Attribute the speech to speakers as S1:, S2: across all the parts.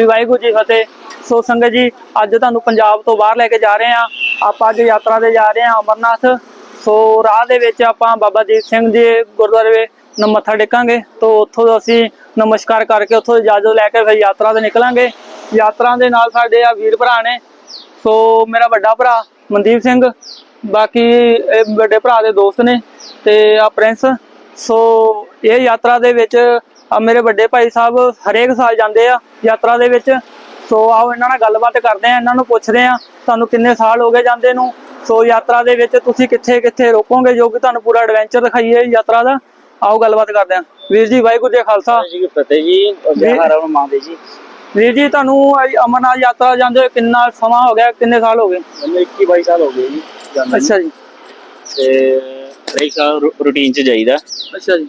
S1: ਸ੍ਰੀ ਵਾਹਿਗੁਰੂ ਜੀ ਫਤਿਹ। ਸੋ ਸੰਗਤ ਜੀ, ਅੱਜ ਤੁਹਾਨੂੰ ਪੰਜਾਬ ਤੋਂ ਬਾਹਰ ਲੈ ਕੇ ਜਾ ਰਹੇ ਹਾਂ। ਆਪਾਂ ਅੱਜ ਯਾਤਰਾ ਤੇ ਜਾ ਰਹੇ ਹਾਂ ਅਮਰਨਾਥ। ਸੋ ਰਾਹ ਦੇ ਵਿੱਚ ਆਪਾਂ ਬਾਬਾ ਦੀਪ ਸਿੰਘ ਜੀ ਗੁਰਦੁਆਰੇ ਨੂੰ ਮੱਥਾ ਟੇਕਾਂਗੇ। ਤੋਂ ਉੱਥੋਂ ਅਸੀਂ ਨਮਸਕਾਰ ਕਰਕੇ ਉੱਥੋਂ ਇਜਾਜ਼ਤ ਲੈ ਕੇ ਫਿਰ ਯਾਤਰਾ ਤੇ ਨਿਕਲਾਂਗੇ। ਯਾਤਰਾ ਦੇ ਨਾਲ ਸਾਡੇ ਆ ਵੀਰ ਭਰਾ ਨੇ। ਸੋ ਮੇਰਾ ਵੱਡਾ ਭਰਾ ਮਨਦੀਪ ਸਿੰਘ, ਬਾਕੀ ਵੱਡੇ ਭਰਾ ਦੇ ਦੋਸਤ ਨੇ ਤੇ ਆ ਪ੍ਰਿੰਸ। ਸੋ ਇਹ ਯਾਤਰਾ ਦੇ ਵਿੱਚ ਆ ਮੇਰੇ ਵੱਡੇ ਭਾਈ ਸਾਹਿਬ ਹਰੇਕ ਸਾਲ ਜਾਂਦੇ ਆ ਯਾਤਰਾ ਦੇ ਵਿੱਚ। ਸੋ ਆਓ ਇਹਨਾਂ ਨਾਲ ਗੱਲਬਾਤ ਕਰਦੇ ਆ ਇਹਨਾਂ ਨੂੰ ਪੁੱਛਦੇ ਆ ਤੁਹਾਨੂੰ ਕਿੰਨੇ ਸਾਲ ਹੋ ਗਏ ਜਾਂਦੇ ਨੂੰ? ਸੋ ਯਾਤਰਾ ਦੇ ਵਿੱਚ ਤੁਸੀਂ ਕਿੱਥੇ ਕਿੱਥੇ ਰੋਕੋਗੇ ਜੋ ਕਿ ਤੁਹਾਨੂੰ ਪੂਰਾ ਐਡਵੈਂਚਰ ਦਿਖਾਈਏ ਯਾਤਰਾ ਦਾ। ਆਓ ਗੱਲਬਾਤ ਕਰਦੇ ਆ। ਵੀਰ ਜੀ ਵਾਹਿਗੁਰੂ ਜੀ ਖਾਲਸਾ।
S2: ਜੀ ਫਤਿਹ
S1: ਵੀਰ ਜੀ ਤੁਹਾਨੂੰ ਅਮਰਨਾਥ ਯਾਤਰਾ ਜਾਂਦੇ ਕਿੰਨਾ ਸਮਾਂ ਹੋ ਗਿਆ? ਕਿੰਨੇ ਸਾਲ ਹੋ ਗਏ?
S2: ਮੈਨੂੰ 21 22 ਸਾਲ ਹੋ ਗਏ ਜੀ।
S1: ਅੱਛਾ ਜੀ।
S2: ਤੇ ਸਾਲ ਰੂਟੀਨ ਚ ਜਾਈਦਾ।
S1: ਅੱਛਾ ਜੀ।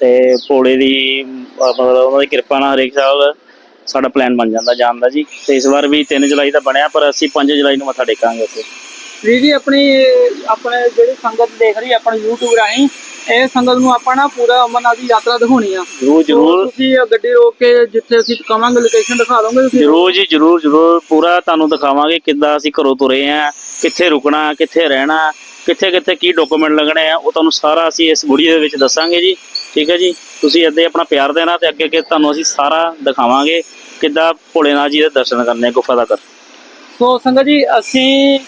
S2: ਤੇ ਭੋਲੇ ਦੀ ਅਹ ਮਤਲਬ ਉਹਨਾਂ ਦੀ ਕਿਰਪਾ ਨਾਲ ਹਰੇਕ ਸਾਲ ਸਾਡਾ ਪਲਾਨ ਬਣ ਜਾਂਦਾ ਜਾਣ ਦਾ ਜੀ। ਤੇ ਇਸ ਵਾਰ ਵੀ 3 ਜੁਲਾਈ ਦਾ ਬਣਿਆ ਪਰ ਅਸੀਂ 5 ਜੁਲਾਈ ਨੂੰ ਮੱਥਾ ਟੇਕਾਂਗੇ ਉੱਥੇ।
S1: ਵੀਰ ਜੀ ਆਪਣੀ ਆਪਣੇ ਜਿਹੜੀ ਸੰਗਤ ਦੇਖ ਰਹੀ ਹੈ ਆਪਣੇ YouTube ਰਾਹੀਂ ਇਹ ਸੰਗਤ ਨੂੰ ਆਪਾਂ ਨਾ ਪੂਰਾ ਅਮਰਨਾਥ ਦੀ ਯਾਤਰਾ ਦਿਖਾਉਣੀ ਆ।
S2: ਜਰੂਰ ਜਰੂਰ।
S1: ਤੁਸੀਂ ਇਹ ਗੱਡੀ ਰੋਕ ਕੇ ਜਿੱਥੇ ਅਸੀਂ ਕਵਾਂਗੇ ਲੋਕੇਸ਼ਨ ਦਿਖਾ ਦੋਗੇ ਤੁਸੀਂ?
S2: ਜਰੂਰ ਜੀ ਜਰੂਰ ਜਰੂਰ। ਪੂਰਾ ਤੁਹਾਨੂੰ ਦਿਖਾਵਾਂਗੇ ਕਿੱਦਾਂ ਅਸੀਂ ਘਰੋਂ ਤੁਰੇ ਆ ਕਿੱਥੇ ਰੁਕਣਾ ਕਿੱਥੇ ਰਹਿਣਾ ਕਿੱਥੇ ਕਿੱਥੇ ਕੀ ਡਾਕੂਮੈਂਟ ਲੱਗਣੇ ਆ ਉਹ ਤੁਹਾਨੂੰ ਸਾਰਾ ਅਸੀਂ ਇਸ ਵੀਡੀਓ ਦੇ ਵਿੱਚ ਦੱਸਾਂਗੇ ਜੀ। ਠੀਕ ਹੈ ਜੀ? ਤੁਸੀਂ ਇੱਦਾਂ ਹੀ ਆਪਣਾ ਪਿਆਰ ਦੇਣਾ ਤੇ ਅੱਗੇ ਅੱਗੇ ਤੁਹਾਨੂੰ ਅਸੀਂ ਸਾਰਾ ਦਿਖਾਵਾਂਗੇ ਕਿੱਦਾਂ ਭੋਲੇਨਾਥ ਜੀ ਦੇ ਦਰਸ਼ਨ ਕਰਨੇ ਗੁਫਾ ਦਾ ਕਰ
S1: ਸੋ ਸੰਗਤ ਜੀ, ਅਸੀਂ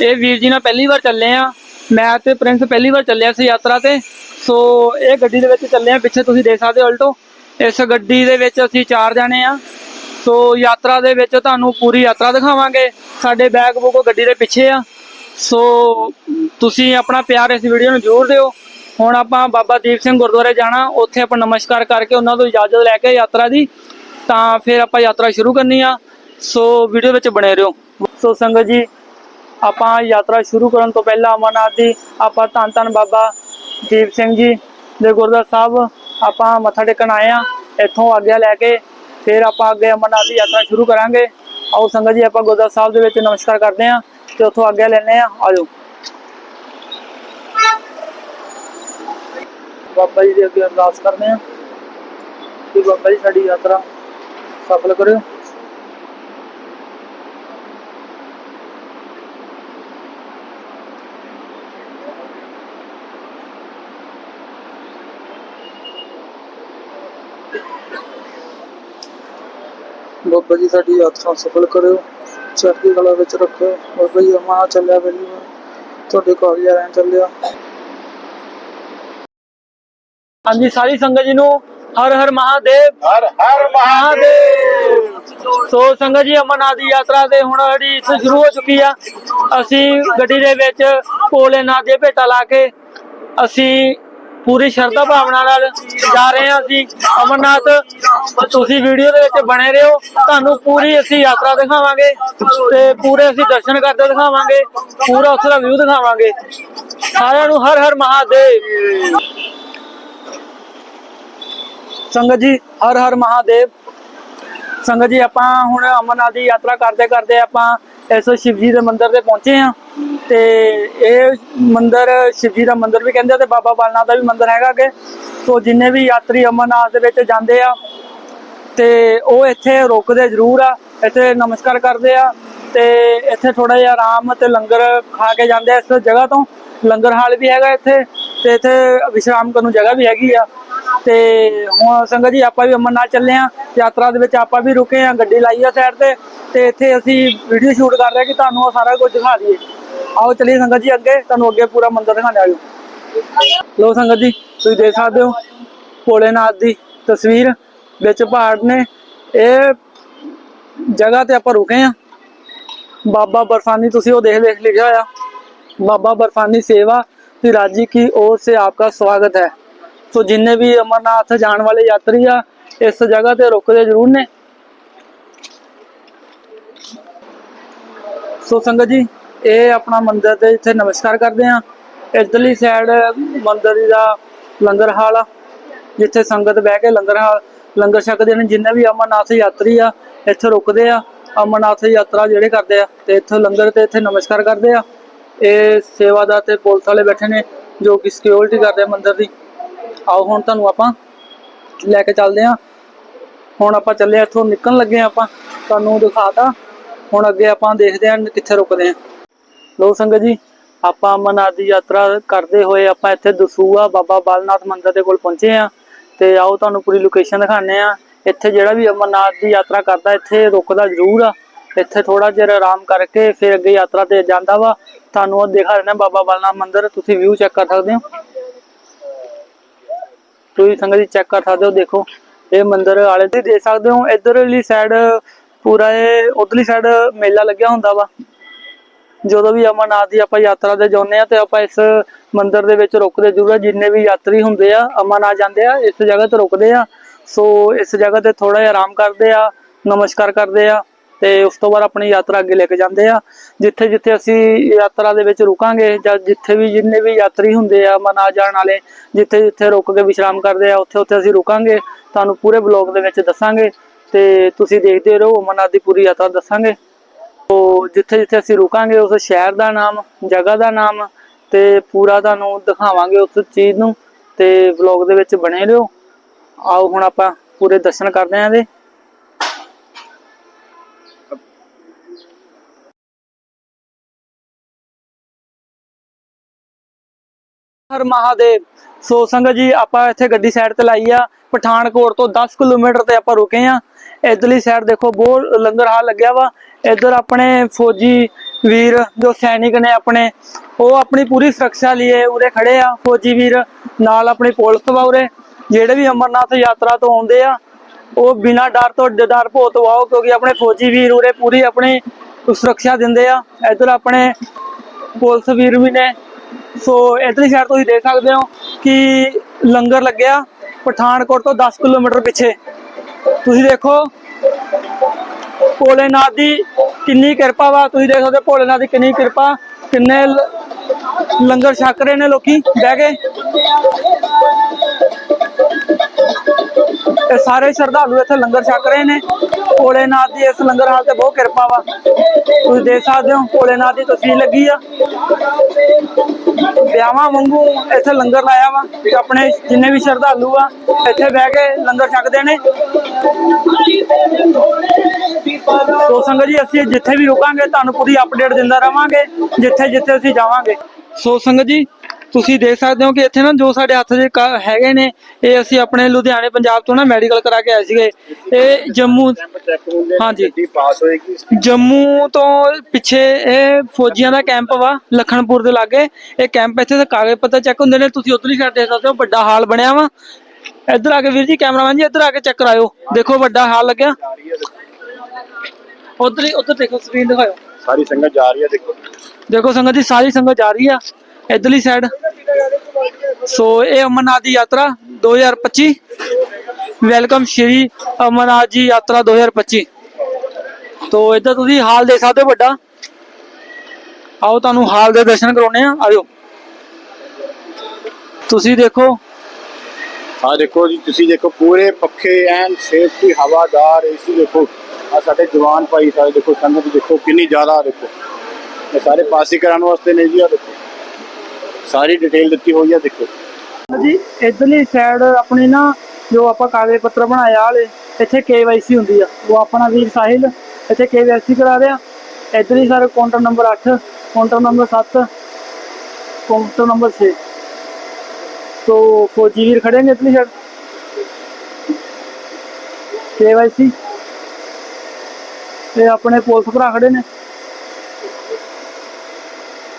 S1: ਇਹ ਵੀਰ ਜੀ ਨਾਲ ਪਹਿਲੀ ਵਾਰ ਚੱਲੇ ਆ ਮੈਂ ਤੇ ਪ੍ਰਿੰਸ ਪਹਿਲੀ ਵਾਰ ਚੱਲਿਆ ਸੀ ਯਾਤਰਾ ਤੇ। ਸੋ ਇਹ ਗੱਡੀ ਦੇ ਵਿੱਚ ਚੱਲੇ ਆ ਪਿੱਛੇ ਤੁਸੀਂ ਦੇਖ ਸਕਦੇ ਹੋ ਅਲਟੋ ਇਸ ਗੱਡੀ ਦੇ ਵਿੱਚ ਅਸੀਂ ਚਾਰ ਜਾਣੇ ਆ ਸੋ ਯਾਤਰਾ ਦੇ ਵਿੱਚ ਤੁਹਾਨੂੰ ਪੂਰੀ ਯਾਤਰਾ ਦਿਖਾਵਾਂਗੇ। ਸਾਡੇ ਬੈਗ ਬੁੱਕ ਗੱਡੀ ਦੇ ਪਿੱਛੇ ਆ। ਸੋ ਤੁਸੀਂ ਆਪਣਾ ਪਿਆਰ ਇਸ ਵੀਡੀਓ ਨੂੰ ਜ਼ਰੂਰ ਦਿਓ। ਹੁਣ ਆਪਾਂ ਬਾਬਾ ਦੀਪ ਸਿੰਘ ਗੁਰਦੁਆਰੇ ਜਾਣਾ, ਉੱਥੇ ਆਪਾਂ ਨਮਸਕਾਰ ਕਰਕੇ ਉਹਨਾਂ ਤੋਂ ਇਜਾਜ਼ਤ ਲੈ ਕੇ ਯਾਤਰਾ ਦੀ, ਤਾਂ ਫਿਰ ਆਪਾਂ ਯਾਤਰਾ ਸ਼ੁਰੂ ਕਰਨੀ ਆ। ਸੋ ਵੀਡੀਓ ਵਿੱਚ ਬਣੇ ਰਹੋ। ਸੋ ਸੰਗਤ ਜੀ, ਆਪਾਂ ਯਾਤਰਾ ਸ਼ੁਰੂ ਕਰਨ ਤੋਂ ਪਹਿਲਾਂ ਅਮਰਨਾਥ ਦੀ ਆਪਾਂ ਧੰਨ ਧੰਨ ਬਾਬਾ ਦੀਪ ਸਿੰਘ ਜੀ ਦੇ ਗੁਰਦੁਆਰਾ ਸਾਹਿਬ, ਆਪਾਂ ਮੱਥਾ ਟੇਕਣ ਆਏ ਆ। ਇੱਥੋਂ ਆਗਿਆ ਲੈ ਕੇ ਫਿਰ ਆਪਾਂ ਅੱਗੇ ਅਮਰਨਾਥ ਦੀ ਯਾਤਰਾ ਸ਼ੁਰੂ ਕਰਾਂਗੇ। ਆਓ ਸੰਗਤ ਜੀ, ਆਪਾਂ ਗੁਰਦੁਆਰਾ ਸਾਹਿਬ ਦੇ ਵਿੱਚ ਨਮਸਕਾਰ ਕਰਦੇ ਆ ਤੇ ਉੱਥੋਂ ਆਗਿਆ ਲੈਣੇ ਆ। ਆਜੋ। ਬਾਬਾ ਜੀ ਦੇ ਅੱਗੇ ਅਰਦਾਸ ਕਰਦੇ ਆ ਕਿ ਬਾਬਾ ਜੀ ਸਾਡੀ ਯਾਤਰਾ ਸਫਲ ਕਰਿਓ ਬਾਬਾ ਜੀ ਸਾਡੀ ਯਾਤਰਾ ਸਫਲ ਕਰਿਓ ਚੜ੍ਹਦੀ ਕਲਾ ਵਿੱਚ ਰੱਖਿਓ ਬਾਬਾ ਜੀ ਅਮਾ ਚੱਲਿਆ ਪਹਿਲੀ ਵਾਰ ਤੁਹਾਡੇ ਕੋਲ ਜਾ ਰਹਿਣ ਚੱਲਿਆ ਹਾਂਜੀ ਸਾਰੀ ਸੰਗਤ ਜੀ ਨੂੰ ਹਰ ਹਰ ਮਹਾਦੇਵ।
S2: ਹਰ ਹਰ
S1: ਮਹਾਦੇਵ। ਸੋ ਸੰਗਤ ਜੀ ਅਮਰਨਾਥ ਦੀ ਯਾਤਰਾ ਤੇ ਹੁਣ ਜਿਹੜੀ ਸ਼ੁਰੂ ਹੋ ਚੁੱਕੀ ਆ ਅਸੀਂ ਗੱਡੀ ਦੇ ਵਿੱਚ ਭੋਲੇਨਾਥ ਦੇ ਭੇਟਾ ਲਾ ਕੇ ਅਸੀਂ ਪੂਰੀ ਸ਼ਰਧਾ ਭਾਵਨਾ ਨਾਲ ਜਾ ਰਹੇ ਹਾਂ ਅਸੀਂ। ਅਮਰਨਾਥ ਤੁਸੀਂ ਵੀਡੀਓ ਦੇ ਵਿੱਚ ਬਣੇ ਰਹੋ। ਤੁਹਾਨੂੰ ਪੂਰੀ ਅਸੀਂ ਯਾਤਰਾ ਦਿਖਾਵਾਂਗੇ ਤੇ ਪੂਰੇ ਅਸੀਂ ਦਰਸ਼ਨ ਕਰਦੇ ਦਿਖਾਵਾਂਗੇ। ਪੂਰਾ ਉਸ ਦਾ ਵਿਊ ਦਿਖਾਵਾਂਗੇ। ਸਾਰਿਆਂ ਨੂੰ ਹਰ ਹਰ ਮਹਾਦੇਵ। ਸੰਗਤ ਜੀ, ਹਰ ਹਰ ਮਹਾਦੇਵ। ਸੰਗਤ ਜੀ, ਆਪਾਂ ਹੁਣ ਅਮਰਨਾਥ ਦੀ ਯਾਤਰਾ ਕਰਦੇ ਕਰਦੇ ਆਪਾਂ ਇਸ ਸ਼ਿਵਜੀ ਦੇ ਮੰਦਿਰ ਤੇ ਪਹੁੰਚੇ ਆ ਤੇ ਇਹ ਮੰਦਿਰ ਸ਼ਿਵ ਜੀ ਦਾ ਮੰਦਿਰ ਵੀ ਕਹਿੰਦੇ ਆ ਤੇ ਬਾਬਾ ਬਾਲਨਾਥ ਦਾ ਵੀ ਮੰਦਿਰ ਹੈਗਾ ਕਿ ਸੋ ਜਿੰਨੇ ਵੀ ਯਾਤਰੀ ਅਮਰਨਾਥ ਦੇ ਵਿੱਚ ਜਾਂਦੇ ਆ, ਤੇ ਉਹ ਇੱਥੇ ਰੁਕਦੇ ਜ਼ਰੂਰ ਆ, ਇੱਥੇ ਨਮਸਕਾਰ ਕਰਦੇ ਆ। ਤੇ ਇੱਥੇ ਥੋੜਾ ਜਿਹਾ ਆਰਾਮ ਤੇ ਲੰਗਰ ਖਾ ਕੇ ਜਾਂਦੇ ਆ ਇਸ ਜਗ੍ਹਾ ਤੋਂ। ਲੰਗਰ ਹਾਲ ਵੀ ਹੈਗਾ ਇੱਥੇ, ਤੇ ਇੱਥੇ ਵਿਸ਼ਰਾਮ ਕਰਨ ਨੂੰ ਜਗ੍ਹਾ ਵੀ ਹੈਗੀ ਆ। ਤੇ ਹੁਣ ਸੰਗਤ ਜੀ ਆਪਾਂ ਵੀ ਅਮਨ ਚੱਲੇ ਆ, ਯਾਤਰਾ ਦੇ ਵਿੱਚ ਆਪਾਂ ਵੀ ਰੁਕੇ ਆ, ਗੱਡੀ ਲਾਈ ਆ ਸਾਈਡ ਤੇ ਤੇ ਇੱਥੇ ਅਸੀਂ ਵੀਡੀਓ ਸ਼ੂਟ ਕਰ ਰਹੇ ਕਿ ਤੁਹਾਨੂੰ ਉਹ ਸਾਰਾ ਕੁਝ ਦਿਖਾ ਦਈਏ। ਆਓ ਚਲਿਏ ਸੰਗਤ ਜੀ ਅੱਗੇ, ਤੁਹਾਨੂੰ ਅੱਗੇ ਪੂਰਾ ਮੰਦਰ ਦਿਖਾਣੇ ਆਇਓ ਲੋ ਸੰਗਤ ਜੀ, ਤੁਸੀਂ ਦੇਖ ਸਕਦੇ ਹੋ, ਭੋਲੇਨਾਥ ਦੀ ਤਸਵੀਰ ਵਿੱਚ ਪਹਾੜ ਨੇ, ਇਹ ਜਗ੍ਹਾ ਤੇ ਆਪਾਂ ਰੁਕੇ ਆ। ਬਾਬਾ ਬਰਫਾਨੀ, ਤੁਸੀਂ ਉਹ ਦੇਖ ਦੇਖ ਲਿਖਿਆ ਹੋਇਆ। ਬਾਬਾ ਬਰਫਾਨੀ ਸੇਵਾ ਤੇ ਰਾਜੀ ਕੀ ਔਰ ਸੇ ਆਪਕਾ ਸਵਾਗਤ ਹੈ। ਸੋ ਜਿੰਨੇ ਵੀ ਅਮਰਨਾਥ ਜਾਣ ਵਾਲੇ ਯਾਤਰੀ ਆ, ਇਸ ਜਗ੍ਹਾ ਤੇ ਰੁਕਦੇ ਜ਼ਰੂਰ ਨੇ। ਸੋ ਸੰਗਤ ਜੀ, ਇਹ ਆਪਣਾ ਮੰਦਿਰ ਤੇ ਇੱਥੇ ਨਮਸਕਾਰ ਕਰਦੇ ਆ ਇਧਰਲੀ ਸਾਈਡ ਮੰਦਿਰ ਦਾ ਲੰਗਰ ਹਾਲ ਆ, ਜਿੱਥੇ ਸੰਗਤ ਬਹਿ ਕੇ ਲੰਗਰ ਹਾਲ, ਲੰਗਰ ਛਕਦੇ ਨੇ। ਜਿੰਨੇ ਵੀ ਅਮਰਨਾਥ ਯਾਤਰੀ ਆ, ਇੱਥੇ ਰੁਕਦੇ ਆ। ਅਮਰਨਾਥ ਯਾਤਰਾ ਜਿਹੜੇ ਕਰਦੇ ਆ, ਤੇ ਇੱਥੇ ਲੰਗਰ ਤੇ ਇੱਥੇ ਨਮਸਕਾਰ ਕਰਦੇ ਆ। ਇਹ ਸੇਵਾਦਾਰ ਤੇ ਪੁਲਿਸ ਵਾਲੇ ਬੈਠੇ ਨੇ, ਜੋ ਕਿ ਸਿਕਿਉਰਿਟੀ ਕਰਦੇ ਆ ਮੰਦਿਰ ਦੀ। ਆਓ ਹੁਣ ਤੁਹਾਨੂੰ ਆਪਾਂ ਲੈ ਕੇ ਚੱਲਦੇ ਆ ਹੁਣ ਆਪਾਂ ਚੱਲੇ ਆ ਇੱਥੋਂ ਨਿਕਲਣ ਲੱਗੇ ਆ ਆਪਾਂ। ਤੁਹਾਨੂੰ ਦਿਖਾਤਾ। ਹੁਣ ਅੱਗੇ ਆਪਾਂ ਦੇਖਦੇ ਹਾਂ ਕਿੱਥੇ ਰੁਕਦੇ ਹਾਂ। ਲੋ ਸੰਗਤ ਜੀ, ਆਪਾਂ ਅਮਰਨਾਥ ਦੀ ਯਾਤਰਾ ਕਰਦੇ ਹੋਏ ਆਪਾਂ ਇੱਥੇ ਦਸੂਆ ਬਾਬਾ ਬਾਲਨਾਥ ਮੰਦਿਰ ਦੇ ਕੋਲ ਪਹੁੰਚੇ ਆ ਤੇ ਆਓ ਤੁਹਾਨੂੰ ਪੂਰੀ ਲੋਕੇਸ਼ਨ ਦਿਖਾਣੇ ਆ ਇੱਥੇ ਜਿਹੜਾ ਵੀ ਅਮਰਨਾਥ ਦੀ ਯਾਤਰਾ ਕਰਦਾ, ਇੱਥੇ ਰੁਕਦਾ ਜ਼ਰੂਰ ਆ। ਇੱਥੇ ਥੋੜਾ ਜਿਹਾ ਆਰਾਮ ਕਰਕੇ ਫਿਰ ਅੱਗੇ ਯਾਤਰਾ ਤੇ ਜਾਂਦਾ ਵਾ। ਤੁਹਾਨੂੰ ਉਹ ਦਿਖਾ ਰਹੇ ਬਾਬਾ ਬਾਲਨਾਥ ਮੰਦਿਰ, ਤੁਸੀਂ ਵਿਊ ਚੈੱਕ ਕਰ ਸਕਦੇ ਹੋ। ਤੁਸੀਂ ਸੰਗਤ ਜੀ ਚੈੱਕ ਕਰ ਸਕਦੇ ਹੋ, ਦੇਖੋ। ਇਹ ਮੰਦਿਰ ਆਲੇ ਤੇ ਦੇਖ ਸਕਦੇ ਹੋ, ਇਧਰਲੀ ਸਾਈਡ ਪੂਰਾ ਇਹ ਉਧਰਲੀ ਸਾਈਡ ਮੇਲਾ ਲੱਗਿਆ ਹੁੰਦਾ ਵਾ। ਜਦੋਂ ਵੀ ਅਮਰਨਾਥ ਦੀ ਆਪਾਂ ਯਾਤਰਾ ਤੇ ਜਾਂਦੇ ਆ ਤੇ ਆਪਾਂ ਇਸ ਮੰਦਿਰ ਦੇ ਵਿੱਚ ਰੁਕਦੇ ਜ਼ਰੂਰ ਆ ਜਿੰਨੇ ਵੀ ਯਾਤਰੀ ਹੁੰਦੇ ਆ, ਅਮਰਨਾਥ ਜਾਂਦੇ ਆ, ਇਸ ਜਗ੍ਹਾ ਤੇ ਰੁਕਦੇ ਆ। ਸੋ ਇਸ ਜਗ੍ਹਾ ਤੇ ਥੋੜਾ ਜਿਹਾ ਆਰਾਮ ਕਰਦੇ ਆ, ਨਮਸਕਾਰ ਕਰਦੇ ਆ। ਤੇ ਉਸ ਤੋਂ ਬਾਅਦ ਆਪਣੀ ਯਾਤਰਾ ਅੱਗੇ ਲੈ ਕੇ ਜਾਂਦੇ ਆ। ਜਿੱਥੇ ਜਿੱਥੇ ਅਸੀਂ ਯਾਤਰਾ ਦੇ ਵਿੱਚ ਰੁਕਾਂਗੇ ਜਾਂ ਜਿੱਥੇ ਵੀ ਜਿੰਨੇ ਵੀ ਯਾਤਰੀ ਹੁੰਦੇ ਆ ਅਮਰਨਾਥ ਜਾਣ ਵਾਲੇ, ਜਿੱਥੇ ਜਿੱਥੇ ਰੁਕ ਕੇ ਵਿਸ਼ਰਾਮ ਕਰਦੇ ਆ, ਉੱਥੇ ਉੱਥੇ ਅਸੀਂ ਰੁਕਾਂਗੇ। ਤੁਹਾਨੂੰ ਪੂਰੇ ਬਲੌਗ ਦੇ ਵਿੱਚ ਦੱਸਾਂਗੇ ਤੇ ਤੁਸੀਂ ਦੇਖਦੇ ਰਹੋ ਅਮਰਨਾਥ ਦੀ ਪੂਰੀ ਯਾਤਰਾ ਦੱਸਾਂਗੇ। ਤੋ ਜਿੱਥੇ ਜਿੱਥੇ ਅਸੀਂ ਰੁਕਾਂਗੇ, ਉਸ ਸ਼ਹਿਰ ਦਾ ਨਾਮ, ਜਗ੍ਹਾ ਦਾ ਨਾਮ ਤੇ ਪੂਰਾ ਤੁਹਾਨੂੰ ਦਿਖਾਵਾਂਗੇ ਉਸ ਚੀਜ਼ ਨੂੰ ਤੇ ਵਲੌਗ ਦੇ ਵਿੱਚ ਬਣੇ ਰਹੋ। ਆਓ ਹੁਣ ਆਪਾਂ ਪੂਰੇ ਦਰਸ਼ਨ ਕਰਦੇ ਆਂ ਇਹਦੇ। ਹਰ ਮਹਾਦੇਵ ਸੋ ਸੰਗਤ ਜੀ, ਆਪਾਂ ਇੱਥੇ ਗੱਡੀ ਸਾਈਡ ਤੇ ਲਾਈ ਆ। ਪਠਾਨਕੋਟ ਤੋਂ 10 ਕਿਲੋਮੀਟਰ ਤੇ ਆਪਾਂ ਰੁਕੇ ਆ। ਇਧਰਲੀ ਸਾਈਡ ਦੇਖੋ, ਬਹੁਤ ਲੰਗਰ ਹਾਲ ਲੱਗਿਆ ਵਾ। ਇੱਧਰ ਆਪਣੇ ਫੌਜੀ ਵੀਰ, ਜੋ ਸੈਨਿਕ ਨੇ ਆਪਣੇ, ਉਹ ਆਪਣੀ ਪੂਰੀ ਸੁਰੱਖਿਆ ਲਈ ਉਰੇ ਖੜੇ ਆ। ਫੌਜੀ ਵੀਰ ਨਾਲ ਆਪਣੀ ਪੁਲਿਸ ਵਾ ਉਰੇ। ਜਿਹੜੇ ਵੀ ਅਮਰਨਾਥ ਯਾਤਰਾ ਤੋਂ ਆਉਂਦੇ ਆ, ਉਹ ਬਿਨਾਂ ਡਰ ਤੋਂ ਡਰ ਭੋਤ ਤੋਂ ਕਿਉਂਕਿ ਆਪਣੇ ਫੌਜੀ ਵੀਰ ਉਰੇ ਪੂਰੀ ਆਪਣੀ ਸੁਰੱਖਿਆ ਦਿੰਦੇ ਆ। ਇੱਧਰ ਆਪਣੇ ਪੁਲਿਸ ਵੀਰ ਵੀ ਨੇ। ਸੋ ਇਧਰਲੀ ਸਾਈਡ ਤੁਸੀਂ ਦੇਖ ਸਕਦੇ ਹੋ ਕਿ ਲੰਗਰ ਲੱਗਿਆ, ਪਠਾਨਕੋਟ ਤੋਂ 10 ਕਿਲੋਮੀਟਰ ਪਿੱਛੇ। ਤੁਸੀਂ ਦੇਖੋ, ਭੋਲੇਨਾਥ ਦੀ ਕਿੰਨੀ ਕਿਰਪਾ ਵਾ, ਤੁਸੀਂ ਦੇਖ ਸਕਦੇ ਹੋ ਭੋਲੇਨਾਥ ਦੀ ਕਿੰਨੀ ਕਿਰਪਾ, ਕਿੰਨੇ ਲੰਗਰ ਛਕ ਰਹੇ ਨੇ ਲੋਕੀ, ਬਹਿ ਕੇ। ਇਹ ਸਾਰੇ ਸ਼ਰਧਾਲੂ ਇੱਥੇ ਲੰਗਰ ਛਕ ਰਹੇ ਨੇ। ਭੋਲੇਨਾਥ ਦੀ ਇਸ ਲੰਗਰ ਹਾਲ ਤੇ ਬਹੁਤ ਕਿਰਪਾ ਵਾ। ਤੁਸੀਂ ਦੇਖ ਸਕਦੇ ਹੋ, ਭੋਲੇਨਾਥ ਦੀ ਤਸਵੀਰ ਲੱਗੀ ਆ। ਵਿਆਹਾਂ ਵਾਂਗੂ ਇੱਥੇ ਲੰਗਰ ਲਾਇਆ ਵਾ ਤੇ ਆਪਣੇ ਜਿੰਨੇ ਵੀ ਸ਼ਰਧਾਲੂ ਆ, ਇੱਥੇ ਬਹਿ ਕੇ ਲੰਗਰ ਛਕਦੇ ਨੇ। ਸੋ ਸੰਗਤ ਜੀ, ਅਸੀਂ ਜਿੱਥੇ ਵੀ ਰੁਕਾਂਗੇ, ਤੁਹਾਨੂੰ ਪੂਰੀ ਅਪਡੇਟ ਦਿੰਦਾ ਰਵਾਂਗੇ ਜਿੱਥੇ ਜਿੱਥੇ ਅਸੀਂ ਜਾਵਾਂਗੇ। ਸੋ ਸੰਗਤ ਜੀ ਤੁਸੀਂ ਦੇਖ ਸਕਦੇ ਹੋ ਕਿ ਇੱਥੇ ਨਾ ਜੋ ਸਾਡੇ ਹੱਥ ਕ- ਹੈਗੇ ਨੇ ਇਹ ਅਸੀਂ ਆਪਣੇ ਲੁਧਿਆਣੇ ਪੰਜਾਬ ਤੋਂ ਨਾ ਮੈਡੀਕਲ ਕਰਾ ਕੇ ਆਏ ਸੀਗੇ। ਇਹ ਜੰਮੂ ਹਾਂਜੀ।
S3: ਪਾਸ ਹੋਏਗੀ
S1: ਜੰਮੂ ਤੋਂ ਪਿੱਛੇ ਇਹ ਫੌਜੀਆਂ ਦਾ ਕੈਂਪ ਵਾ ਲਖਨਪੁਰ ਦੇ ਲਾਗੇ। ਇਹ ਕੈਂਪ ਇੱਥੇ ਤੇ ਕਾਗਜ਼ ਪੱਤਰ ਚੈੱਕ ਹੁੰਦੇ ਨੇ ਤੁਸੀਂ ਉਧਰਲੀ ਸਾਈਡ ਦੇਖ ਸਕਦੇ ਹੋ ਵੱਡਾ ਹਾਲ ਬਣਿਆ ਵਾ। ਇੱਧਰ ਆ ਕੇ ਵੀਰ ਜੀ ਕੈਮਰਾਮੈਨ ਜੀ ਇੱਧਰ ਆ ਕੇ ਚੈੱਕ ਕਰਾਇਓ। ਦੇਖੋ ਵੱਡਾ ਹਾਲ ਲੱਗਿਆ। ਉਧਰ ਹੀ ਉਧਰ ਦੇਖੋ ਸਕਰੀਨ ਦਿਖਾਓ
S3: ਸਾਰੀ ਸੰਗਤ ਜਾ ਰਹੀ ਹੈ ਦੇਖੋ।
S1: ਦੇਖੋ ਸੰਗਤ ਜੀ ਸਾਰੀ ਸੰਗਤ ਜਾ ਰਹੀ ਆ। ਇਧਰਲੀ ਸਾਈਡ ਸੋ ਇਹ ਅਮਰਨਾਥ ਦੀ ਯਾਤਰਾ 2025 ਵੈਲਕਮ ਸ਼੍ਰੀ ਅਮਰਨਾਥ ਜੀ ਯਾਤਰਾ 2025 ਤੋ, ਇੱਧਰ ਤੁਸੀਂ ਹਾਲ ਦੇਖ ਸਕਦੇ ਵੱਡਾ। ਆਓ, ਤੁਹਾਨੂੰ ਹਾਲ ਦੇ ਦਰਸ਼ਨ ਕਰਾਉਣੇ ਆ ਆਜੋ ਤੁਸੀਂ ਦੇਖੋ।
S3: ਆ ਦੇਖੋ ਜੀ, ਤੁਸੀਂ ਦੇਖੋ, ਪੂਰੇ ਪੱਖੇ ਐਨ ਸੇਫਟੀ ਹਵਾਦਾਰ ਏਸੀ ਦੇਖੋ ਆ ਸਾਡੇ ਜਵਾਨ ਭਾਈ ਸਾਰੇ ਦੇਖੋ, ਸੰਗਤ ਦੇਖੋ, ਕਿੰਨੀ ਜ਼ਿਆਦਾ ਦੇਖੋ। ਇਹ ਸਾਰੇ ਪਾਸੀ ਕਰਾਉਣ ਵਾਸਤੇ ਨੇ ਜੀ ਆ ਦੇਖੋ। ਸਾਰੀ ਡਿਟੇਲ ਦਿੱਤੀ ਹੋਈ ਆ ਦੇਖੋ
S1: ਜੀ ਇਧਰਲੀ ਸਾਈਡ ਆਪਣੀ ਨਾ ਜੋ ਆਪਾਂ ਕਾਗਜ਼ ਪੱਤਰ ਬਣਾਇਆ ਵਾਲੇ ਇੱਥੇ KYC ਹੁੰਦੀ ਆ ਉਹ ਆਪਣਾ ਵੀਰ ਸਾਹਿਲ ਇੱਥੇ KYC ਕਰਾ ਰਿਹਾ ਇਧਰਲੀ side counter number 8 counter number 7 counter number 6 तो फौजी वीर खड़े हैं इतनी साइड KYC ਤੇ ਆਪਣੇ ਪੁਲਿਸ ਭਰਾ ਖੜੇ ਨੇ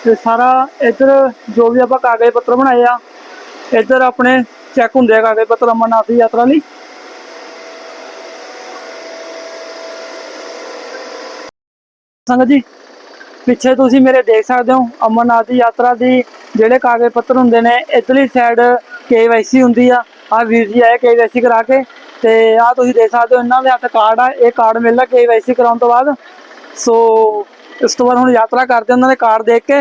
S1: ਤੇ ਸਾਰਾ ਇੱਧਰ ਜੋ ਵੀ ਆਪਾਂ ਕਾਗਜ਼ ਪੱਤਰ ਬਣਾਏ ਆ, ਇੱਧਰ ਆਪਣੇ ਚੈੱਕ ਹੁੰਦੇ ਆ ਕਾਗਜ਼ ਪੱਤਰ ਅਮਰਨਾਥ ਦੀ ਯਾਤਰਾ ਲਈ। ਸੰਗਤ ਜੀ, ਪਿੱਛੇ ਤੁਸੀਂ ਮੇਰੇ ਦੇਖ ਸਕਦੇ ਹੋ, ਅਮਰਨਾਥ ਦੀ ਯਾਤਰਾ ਦੀ ਜਿਹੜੇ ਕਾਗਜ਼ ਪੱਤਰ ਹੁੰਦੇ ਨੇ, ਇੱਧਰਲੀ ਸਾਈਡ KYC ਹੁੰਦੀ ਆ। ਆ ਵੀਰ ਜੀ ਆਏ KYC ਕਰਾ ਕੇ, ਤੇ ਆ ਤੁਸੀਂ ਦੇਖ ਸਕਦੇ ਹੋ, ਇਹਨਾਂ ਦੇ ਹੱਥ ਕਾਰਡ ਆ, ਇਹ ਕਾਰਡ ਮਿਲਦਾ KYC ਕਰਾਉਣ ਤੋਂ ਬਾਅਦ। ਸੋ ਇਸ ਤੋਂ ਬਾਅਦ ਹੁਣ ਯਾਤਰਾ ਕਰਦੇ ਉਹਨਾਂ ਦੇ ਕਾਰਡ ਦੇਖ ਕੇ।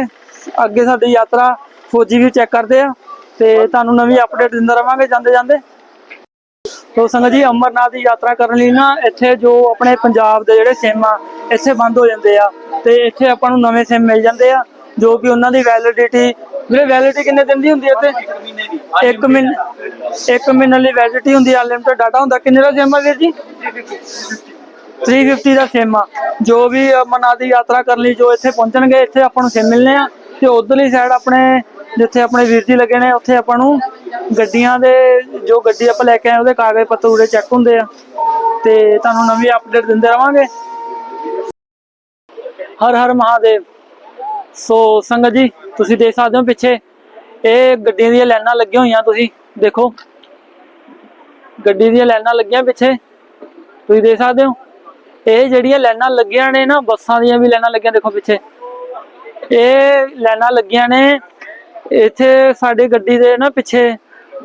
S1: ਅੱਗੇ ਸਾਡੀ ਯਾਤਰਾ ਫੌਜੀ ਵੀ ਚੈੱਕ ਕਰਦੇ ਆ ਤੇ ਤੁਹਾਨੂੰ ਨਵੀਂ ਅਪਡੇਟ ਦਿੰਦੇ ਰਵਾਂਗੇ ਜਾਂਦੇ ਜਾਂਦੇ। ਤੋ ਸੰਗਤ ਜੀ, ਅਮਰਨਾਥ ਦੀ ਯਾਤਰਾ ਕਰਨ ਲਈ ਨਾ ਇੱਥੇ ਜੋ ਆਪਣੇ ਪੰਜਾਬ ਦੇ ਜਿਹੜੇ ਸਿਮ ਆ, ਇੱਥੇ ਬੰਦ ਹੋ ਜਾਂਦੇ ਆ ਤੇ ਇੱਥੇ ਆਪਾਂ ਨੂੰ ਨਵੇਂ ਸਿਮ ਮਿਲ ਜਾਂਦੇ ਆ, ਜੋ ਕਿ ਉਹਨਾਂ ਦੀ ਵੈਲਿਡਿਟੀ ਵੀਰੇ ਵੈਲਿਡਿਟੀ ਕਿੰਨੇ ਦਿਨ ਦੀ ਹੁੰਦੀ ਹੈ ਇੱਥੇ? ਇੱਕ ਮਹੀਨੇ ਇੱਕ ਮਹੀਨੇ ਲਈ ਵੈਲਿਡਿਟੀ ਹੁੰਦੀ ਆ ਅਨਲਿਮਟਿਡ ਡਾਟਾ ਹੁੰਦਾ। ਕਿੰਨੇ ਦਾ ਸਿਮ ਆ ਵੀਰ ਜੀ? 350 ਦਾ ਸਿਮ ਆ। ਜੋ ਵੀ ਅਮਰਨਾਥ ਦੀ ਯਾਤਰਾ ਕਰਨ ਲਈ ਜੋ ਇੱਥੇ ਪਹੁੰਚਣਗੇ, ਇੱਥੇ ਆਪਾਂ ਨੂੰ ਸਿਮ ਮਿਲਨੇ ਆ। ਤੇ ਉਧਰਲੀ ਸਾਈਡ ਆਪਣੇ, ਜਿੱਥੇ ਆਪਣੇ ਵੀਰ ਜੀ ਲੱਗੇ ਨੇ, ਉੱਥੇ ਆਪਾਂ ਨੂੰ ਗੱਡੀਆਂ ਦੇ, ਜੋ ਗੱਡੀ ਆਪਾਂ ਲੈ ਕੇ ਆਏ, ਉਹਦੇ ਕਾਗਜ਼ ਪੱਤਰ ਉਰੇ ਚੈੱਕ ਹੁੰਦੇ ਆ। ਤੇ ਤੁਹਾਨੂੰ ਨਵੀਂ ਅਪਡੇਟ ਦਿੰਦੇ ਰਵਾਂਗੇ। ਹਰ ਹਰ ਮਹਾਦੇਵ। ਸੋ ਸੰਗਤ ਜੀ, ਤੁਸੀਂ ਦੇਖ ਸਕਦੇ ਹੋ ਪਿੱਛੇ, ਇਹ ਗੱਡੀਆਂ ਦੀਆਂ ਲਾਈਨਾਂ ਲੱਗੀਆਂ ਹੋਈਆਂ ਤੁਸੀਂ, ਦੇਖੋ। ਗੱਡੀ ਦੀਆਂ ਲਾਈਨਾਂ ਲੱਗੀਆਂ ਪਿੱਛੇ। ਤੁਸੀਂ ਦੇਖ ਸਕਦੇ ਹੋ। ਇਹ ਜਿਹੜੀਆਂ ਲਾਈਨਾਂ ਲੱਗੀਆਂ ਨੇ ਨਾ, ਬੱਸਾਂ ਦੀਆਂ ਵੀ ਲਾਈਨਾਂ ਲੱਗੀਆਂ ਦੇਖੋ ਪਿੱਛੇ। ਇਹ ਲਾਈਨਾਂ ਲੱਗੀਆਂ ਨੇ, ਇੱਥੇ ਸਾਡੀ ਗੱਡੀ ਦੇ ਨਾ ਪਿੱਛੇ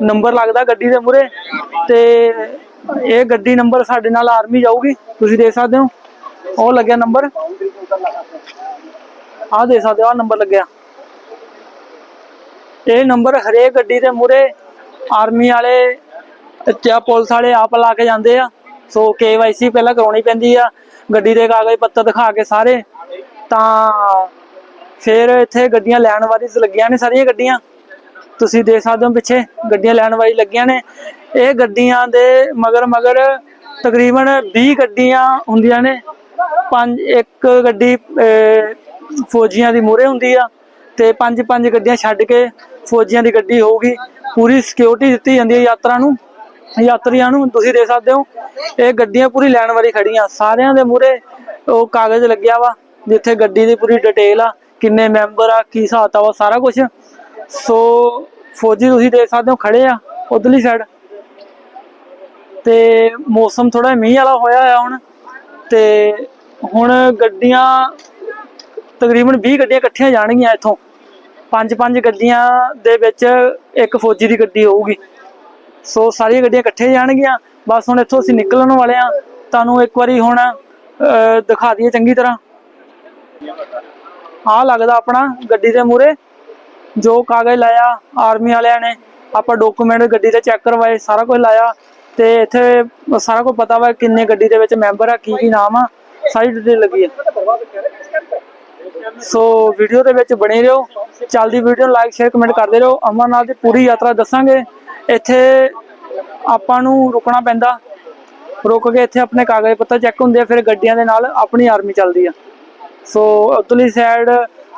S1: ਨੰਬਰ ਲੱਗਦਾ ਗੱਡੀ ਦੇ ਮੂਰੇ ਤੇ ਇਹ ਗੱਡੀ ਨੰਬਰ ਸਾਡੇ ਨਾਲ ਆਰਮੀ ਜਾਊਗੀ, ਤੁਸੀਂ ਦੇਖ ਸਕਦੇ ਹੋ। ਉਹ ਲੱਗਿਆ ਨੰਬਰ। ਆਹ ਦੇਖ ਸਕਦੇ ਹੋ, ਆਹ ਨੰਬਰ ਲੱਗਿਆ। ਇਹ ਨੰਬਰ ਹਰੇਕ ਗੱਡੀ ਦੇ ਮੂਰੇ ਆਰਮੀ ਵਾਲੇ, ਤੇ ਪੁਲਿਸ ਵਾਲੇ ਆਪ ਲਾ ਕੇ ਜਾਂਦੇ ਆ। ਸੋ ਕੇਵਾਈਸੀ ਪਹਿਲਾਂ ਕਰਾਉਣੀ ਪੈਂਦੀ ਆ, ਗੱਡੀ ਦੇ ਕਾਗਜ਼ ਪੱਤਰ ਦਿਖਾ ਕੇ ਸਾਰੇ। ਤਾਂ ਫਿਰ ਇੱਥੇ ਗੱਡੀਆਂ ਲੈਣ ਵਾਲੀ ਲੱਗੀਆਂ ਨੇ ਸਾਰੀਆਂ ਗੱਡੀਆਂ। ਤੁਸੀਂ ਦੇਖ ਸਕਦੇ ਹੋ ਪਿੱਛੇ, ਗੱਡੀਆਂ ਲੈਣ ਵਾਲੀ ਲੱਗੀਆਂ ਨੇ। ਇਹ ਗੱਡੀਆਂ ਦੇ ਮਗਰ ਮਗਰ ਤਕਰੀਬਨ 20 ਗੱਡੀਆਂ ਹੁੰਦੀਆਂ ਨੇ। ਪੰਜ, ਇੱਕ ਗੱਡੀ ਫੌਜੀਆਂ ਦੀ ਮੂਹਰੇ ਹੁੰਦੀ ਆ ਤੇ ਪੰਜ ਪੰਜ ਗੱਡੀਆਂ ਛੱਡ ਕੇ ਫੌਜੀਆਂ ਦੀ ਗੱਡੀ ਹੋਊਗੀ। ਪੂਰੀ ਸਿਕਿਉਰਿਟੀ ਦਿੱਤੀ ਜਾਂਦੀ ਹੈ ਯਾਤਰਾ ਨੂੰ। ਯਾਤਰੀਆਂ ਨੂੰ ਤੁਸੀਂ ਦੇਖ ਸਕਦੇ ਹੋ। ਇਹ ਗੱਡੀਆਂ ਪੂਰੀ ਲੈਣ ਵਾਲੀ ਖੜੀਆਂ। ਸਾਰਿਆਂ ਦੇ ਮੂਹਰੇ ਉਹ ਕਾਗਜ਼ ਲੱਗਿਆ ਵਾ, ਜਿੱਥੇ ਗੱਡੀ ਦੀ ਪੂਰੀ ਡਿਟੇਲ ਆ, ਕਿੰਨੇ ਮੈਂਬਰ ਆ, ਕੀ ਹਿਸਾਬ ਵਾ ਸਾਰਾ ਕੁਝ ਸੋ ਫੌਜੀ ਤੁਸੀਂ ਦੇਖ ਸਕਦੇ ਹੋ, ਖੜੇ ਆ ਉਧਰਲੀ ਸਾਈਡ ਤੇ ਮੌਸਮ ਥੋੜਾ ਮੀਂਹ ਵਾਲਾ ਹੋਇਆ ਆ ਹੁਣ। ਤੇ ਹੁਣ ਗੱਡੀਆਂ ਤਕਰੀਬਨ 20 ਗੱਡੀਆਂ ਇਕੱਠੀਆਂ ਜਾਣਗੀਆਂ ਇੱਥੋਂ। ਪੰਜ ਪੰਜ ਗੱਡੀਆਂ ਦੇ ਵਿੱਚ ਇੱਕ ਫੌਜੀ ਦੀ ਗੱਡੀ ਹੋਊਗੀ। ਸੋ ਸਾਰੀਆਂ ਗੱਡੀਆਂ ਇਕੱਠੇ ਜਾਣਗੀਆਂ। ਬਸ ਹੁਣ ਇੱਥੋਂ ਅਸੀਂ ਨਿਕਲਣ ਵਾਲੇ ਆ ਤੁਹਾਨੂੰ ਇੱਕ ਵਾਰੀ ਹੁਣ ਅਹ, ਦਿਖਾ ਦਈਏ ਚੰਗੀ ਤਰ੍ਹਾਂ। ਆ ਲੱਗਦਾ ਆਪਣਾ ਗੱਡੀ ਦੇ ਮੂਰੇ ਜੋ ਕਾਗਜ਼ ਲਾਇਆ ਆਰਮੀ ਵਾਲਿਆਂ ਨੇ। ਆਪਾਂ ਡਾਕੂਮੈਂਟ ਗੱਡੀ ਦੇ ਚੈੱਕ ਕਰਵਾਏ ਸਾਰਾ ਕੁਝ ਲਾਇਆ। ਤੇ ਇੱਥੇ ਸਾਰਾ ਕੁਝ ਪਤਾ ਵਾ ਕਿੰਨੇ ਗੱਡੀ ਦੇ ਵਿੱਚ ਮੈਂਬਰ ਆ ਕੀ ਕੀ ਨਾਮ ਆ ਸਾਰੀ ਡਿਟੇਲ ਲੱਗੀ ਆ। ਸੋ ਵੀਡੀਓ ਦੇ ਵਿੱਚ ਬਣੇ ਰਹੋ। ਚੱਲਦੀ ਵੀਡੀਓ ਲਾਈਕ ਸ਼ੇਅਰ ਕਮੈਂਟ ਕਰਦੇ ਰਹੋ। ਅਮਰਨਾਥ ਦੀ ਪੂਰੀ ਯਾਤਰਾ ਦੱਸਾਂਗੇ। ਇੱਥੇ ਆਪਾਂ ਨੂੰ ਰੁਕਣਾ ਪੈਂਦਾ। ਰੁਕ ਕੇ ਇੱਥੇ ਆਪਣੇ ਕਾਗਜ਼ ਪੱਤਰ ਚੈੱਕ ਹੁੰਦੇ ਆ, ਫਿਰ ਗੱਡੀਆਂ ਦੇ ਨਾਲ ਆਪਣੀ ਆਰਮੀ ਚੱਲਦੀ ਆ। ਸੋ ਉਤਲੀ ਸਾਈਡ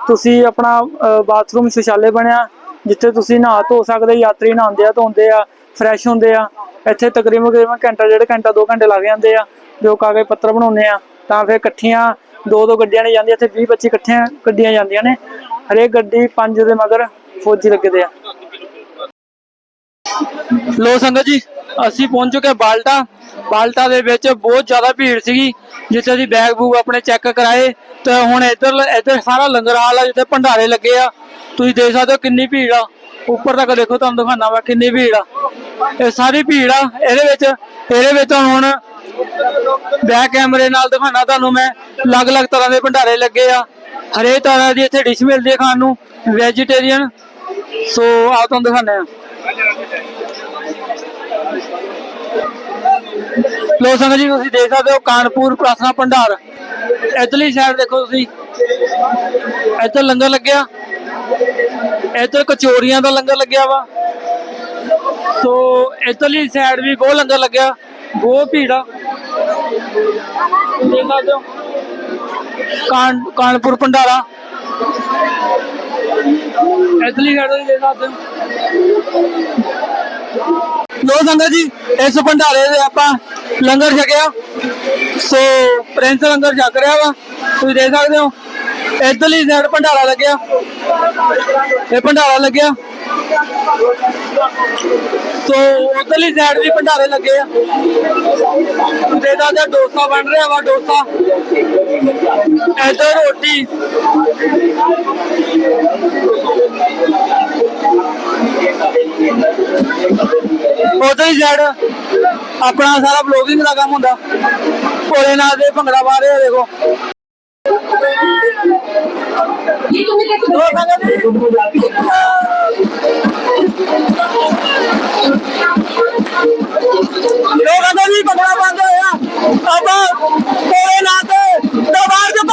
S1: ਤੁਸੀਂ ਆਪਣਾ ਬਾਥਰੂਮ ਸ਼ੌਚਾਲੇ ਬਣਿਆ, ਜਿੱਥੇ ਤੁਸੀਂ ਨਹਾ ਧੋ ਸਕਦੇ, ਯਾਤਰੀ ਨਹਾਉਂਦੇ ਆ, ਧੋਂਦੇ ਆ ਫਰੈਸ਼ ਹੁੰਦੇ ਆ। ਇੱਥੇ ਤਕਰੀਬਨ ਤਕਰੀਬਨ ਘੰਟਾ, ਡੇਢ ਘੰਟਾ 2 ਘੰਟੇ ਲੱਗ ਜਾਂਦੇ ਆ, ਜੋ ਕਾਗਜ਼ ਪੱਤਰ ਬਣਾਉਂਦੇ ਆ। ਤਾਂ ਫਿਰ ਇਕੱਠੀਆਂ, ਦੋ ਦੋ ਗੱਡੀਆਂ ਨੇ ਜਾਂਦੀਆਂ, ਇੱਥੇ 20 25 ਇਕੱਠੀਆਂ ਗੱਡੀਆਂ ਜਾਂਦੀਆਂ ਨੇ। ਹਰੇਕ ਗੱਡੀ ਪੰਜ ਦੇ ਮਗਰ ਫੌਜੀ ਲੱਗਦੇ ਆ। ਲੋ ਸੰਗਤ ਜੀ, ਅਸੀਂ ਪਹੁੰਚ ਚੁੱਕੇ ਬਾਲਟਾ। ਬਾਲਟਾ ਦੇ ਵਿੱਚ ਬਹੁਤ ਜ਼ਿਆਦਾ ਭੀੜ ਸੀਗੀ, ਜਿੱਥੇ ਅਸੀਂ ਬੈਗ ਬੂਗ ਆਪਣੇ ਚੈੱਕ ਕਰਾਏ। ਤੇ ਹੁਣ ਇੱਧਰ ਇੱਧਰ ਸਾਰਾ ਲੰਗਰ ਹਾਲ ਆ, ਜਿੱਥੇ ਭੰਡਾਰੇ ਲੱਗੇ ਆ। ਤੁਸੀਂ ਦੇਖ ਸਕਦੇ ਹੋ ਕਿੰਨੀ ਭੀੜ ਆ। ਉੱਪਰ ਤੱਕ ਦੇਖੋ, ਤੁਹਾਨੂੰ ਦਿਖਾਣਾ ਵਾ ਕਿੰਨੀ ਭੀੜ ਆ। ਇਹ ਸਾਰੀ ਭੀੜ ਆ। ਇਹਦੇ ਵਿੱਚ ਇਹਦੇ ਵਿੱਚ ਹੁਣ ਬੈਕ ਕੈਮਰੇ ਨਾਲ ਦਿਖਾਣਾ ਤੁਹਾਨੂੰ ਮੈਂ। ਅਲੱਗ-ਅਲੱਗ ਤਰ੍ਹਾਂ ਦੇ ਭੰਡਾਰੇ ਲੱਗੇ ਆ। ਹਰੇਕ ਤਰ੍ਹਾਂ ਦੀ ਇੱਥੇ ਡਿਸ਼ ਮਿਲਦੀ ਹੈ ਖਾਣ ਨੂੰ। ਵੈਜੀਟੇਰੀਅਨ ਸੋ ਆਓ ਤੁਹਾਨੂੰ ਦਿਖਾਉਂਦੇ ਆ ਲੋ ਸੰਗਤ ਜੀ, ਤੁਸੀਂ ਦੇਖ ਸਕਦੇ ਹੋ ਕਾਨਪੁਰ ਪ੍ਰਾਸਨਾ ਭੰਡਾਰ। ਇਧਰਲੀ ਸਾਈਡ ਦੇਖੋ ਤੁਸੀਂ। ਇੱਧਰ ਲੰਗਰ ਲੱਗਿਆ। ਇੱਧਰ ਕਚੋਰੀਆਂ ਦਾ ਲੰਗਰ ਲੱਗਿਆ ਵਾ। ਸੋ ਇਧਰਲੀ ਸਾਈਡ ਵੀ ਬਹੁਤ ਲੰਗਰ ਲੱਗਿਆ। ਬਹੁਤ ਭੀੜ ਆ। ਦੇਖ ਸਕਦੇ ਹੋ। ਕਾਨਪੁਰ ਭੰਡਾਰਾ। ਇਧਰਲੀ ਸਾਈਡ ਵੀ ਦੇਖ ਸਕਦੇ ਹੋ ਲੋ ਸੰਗਤ ਜੀ, ਇਸ ਭੰਡਾਰੇ ਦੇ ਆਪਾਂ ਲੰਗਰ ਛਕਿਆ। ਸੋ ਪ੍ਰਿੰਸ ਲੰਗਰ ਛਕ ਰਿਹਾ ਵਾ, ਤੁਸੀਂ ਦੇਖ ਸਕਦੇ ਹੋ। ਇਧਰਲੀ ਸਾਈਡ ਭੰਡਾਰਾ ਲੱਗਿਆ। ਇਹ ਭੰਡਾਰਾ ਲੱਗਿਆ। ਸੋ ਉਧਰਲੀ ਸਾਈਡ ਵੀ ਭੰਡਾਰੇ ਲੱਗੇ ਆ। ਤੇ ਦਾ ਡੋਸਾ ਬਣ ਰਿਹਾ ਵਾ ਡੋਸਾ ਇੱਧਰ ਰੋਟੀ। ਉਧਰ ਹੀ ਸਾਈਡ ਆਪਣਾ ਸਾਰਾ ਬਲੌਗਿੰਗ ਦਾ ਕੰਮ ਹੁੰਦਾ। ਭੋਲੇ ਨਾਲ ਦੇ ਭੰਗੜਾ ਪਾ ਰਹੇ ਆ ਦੇਖੋ। ਦੋ ਸੰਗਤ ਜੀ। ਲੋਕਾਂ ਦਾ ਵੀ ਭੰਗੜਾ ਪਾਉਂਦੇ ਹੋਇਆ ਆਪਾਂ ਭੋਲੇ ਨਾ ਦੇ ਦਰਬਾਰ 'ਚ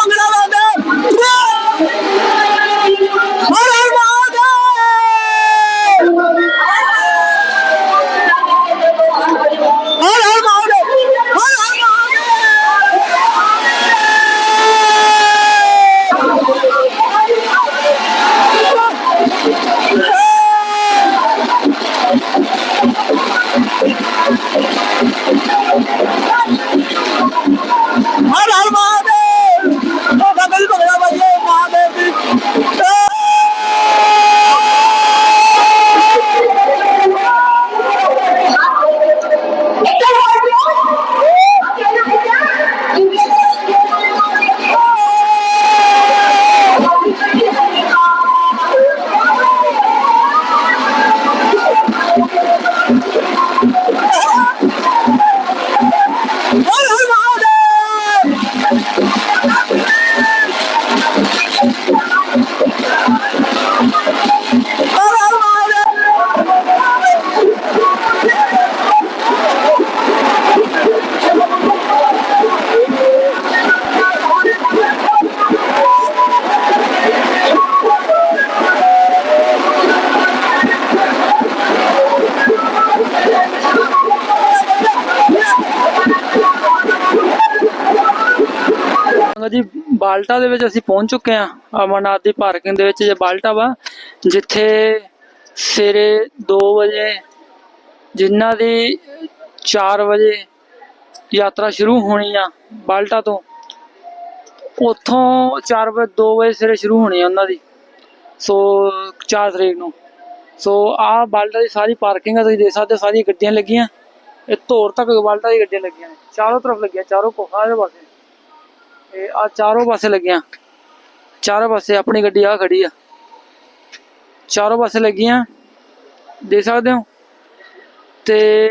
S1: ਸੰਗਤ ਜੀ, ਬਾਲਟਾ ਦੇ ਵਿੱਚ ਅਸੀਂ ਪਹੁੰਚ ਚੁੱਕੇ ਹਾਂ, ਅਮਰਨਾਥ ਦੀ ਪਾਰਕਿੰਗ ਦੇ ਵਿੱਚ ਜੇ ਬਾਲਟਾ ਵਾ, ਜਿੱਥੇ ਸਵੇਰੇ 2 ਵਜੇ ਜਿਨ੍ਹਾਂ ਦੀ 4 ਵਜੇ ਯਾਤਰਾ ਸ਼ੁਰੂ ਹੋਣੀ ਆ ਬਾਲਟਾ ਤੋਂ, ਉੱਥੋਂ 4 ਵਜੇ 2 ਵਜੇ ਸਵੇਰੇ ਸ਼ੁਰੂ ਹੋਣੀ ਆ ਉਹਨਾਂ ਦੀ, ਸੋ 4 ਤਰੀਕ ਨੂੰ। ਸੋ ਆਹ ਬਾਲਟਾ ਦੀ ਸਾਰੀ ਪਾਰਕਿੰਗ ਆ, ਤੁਸੀਂ ਦੇਖ ਸਕਦੇ ਹੋ ਸਾਰੀਆਂ ਗੱਡੀਆਂ ਲੱਗੀਆਂ, ਇਹ ਧੋਰ ਤੱਕ ਬਾਲਟਾ ਦੀ ਗੱਡੀਆਂ ਲੱਗੀਆਂ ਨੇ, ਚਾਰੋਂ ਤਰਫ ਲੱਗੀਆਂ, ਚਾਰੋਂ ਕੋਹਾਂ ਦੇ ਪਾਸੇ। ਤੇ ਆ ਚਾਰੋਂ ਪਾਸੇ ਲੱਗੀਆਂ। ਚਾਰੋਂ ਪਾਸੇ ਆਪਣੀ ਗੱਡੀ ਆ ਖੜੀ ਆ। ਚਾਰੋਂ ਪਾਸੇ ਲੱਗੀਆਂ। ਦੇ ਸਕਦੇ ਹੋ? ਤੇ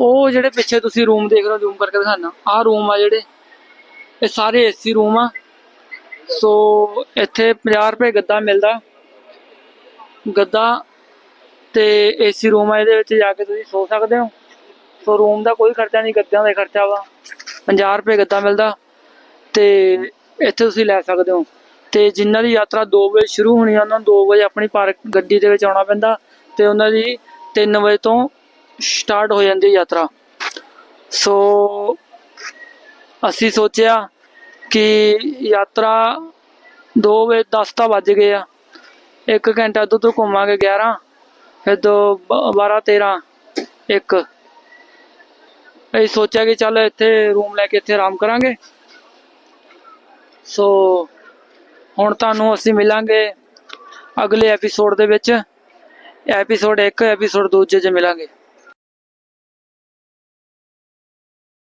S1: ਉਹ ਜਿਹੜੇ ਪਿੱਛੇ ਤੁਸੀਂ ਰੂਮ ਦੇਖ ਰਹੇ ਹੋ ਜ਼ੂਮ ਕਰਕੇ ਦਿਖਾਣਾ ਆਹ ਰੂਮ ਆ ਜਿਹੜੇ। ਇਹ ਸਾਰੇ ਏਸੀ ਰੂਮ ਆ। ਸੋ ਇੱਥੇ 50 ਰੁਪਏ ਗੱਦਾ ਮਿਲਦਾ। ਗੱਦਾ ਤੇ ਏਸੀ ਰੂਮ ਆ, ਇਹਦੇ ਵਿੱਚ ਜਾ ਕੇ ਤੁਸੀਂ ਸੋ ਸਕਦੇ ਹੋ। ਸੋ ਰੂਮ ਦਾ ਕੋਈ ਖਰਚਾ ਨਹੀਂ, ਗੱਦਿਆਂ ਦਾ ਖਰਚਾ ਵਾ। 50 ਰੁਪਏ ਗੱਦਾ ਮਿਲਦਾ। ਤੇ ਇੱਥੇ ਤੁਸੀਂ ਲੈ ਸਕਦੇ ਹੋ। ਤੇ ਜਿਨ੍ਹਾਂ ਦੀ ਯਾਤਰਾ 2 ਵਜੇ ਸ਼ੁਰੂ ਹੋਣੀ ਆ, ਉਹਨਾਂ ਨੂੰ 2 ਵਜੇ ਆਪਣੀ ਪਾਰਕ ਗੱਡੀ ਦੇ ਵਿੱਚ ਆਉਣਾ ਪੈਂਦਾ ਤੇ ਉਹਨਾਂ ਦੀ 3 ਵਜੇ ਤੋਂ ਸਟਾਰਟ ਹੋ ਜਾਂਦੀ ਯਾਤਰਾ। ਸੋ ਅਸੀਂ ਸੋਚਿਆ ਕਿ ਯਾਤਰਾ 2 ਵਜੇ 10 ਤਾਂ ਵੱਜ ਗਏ ਆ। ਇੱਕ ਘੰਟਾ ਦੁੱਧ ਤੋਂ ਘੁੰਮਾਂਗੇ 11 ਫਿਰ ਦੋ 12 13 1 ਅਸੀਂ ਸੋਚਿਆ ਕਿ ਚੱਲ ਇੱਥੇ ਰੂਮ ਲੈ ਕੇ ਇੱਥੇ ਆਰਾਮ ਕਰਾਂਗੇ। ਸੋ ਹੁਣ ਤੁਹਾਨੂੰ ਅਸੀਂ ਮਿਲਾਂਗੇ ਅਗਲੇ ਐਪੀਸੋਡ ਦੇ ਵਿੱਚ। ਐਪੀਸੋਡ 1 ਐਪੀਸੋਡ ਦੂਜੇ 'ਚ ਮਿਲਾਂਗੇ।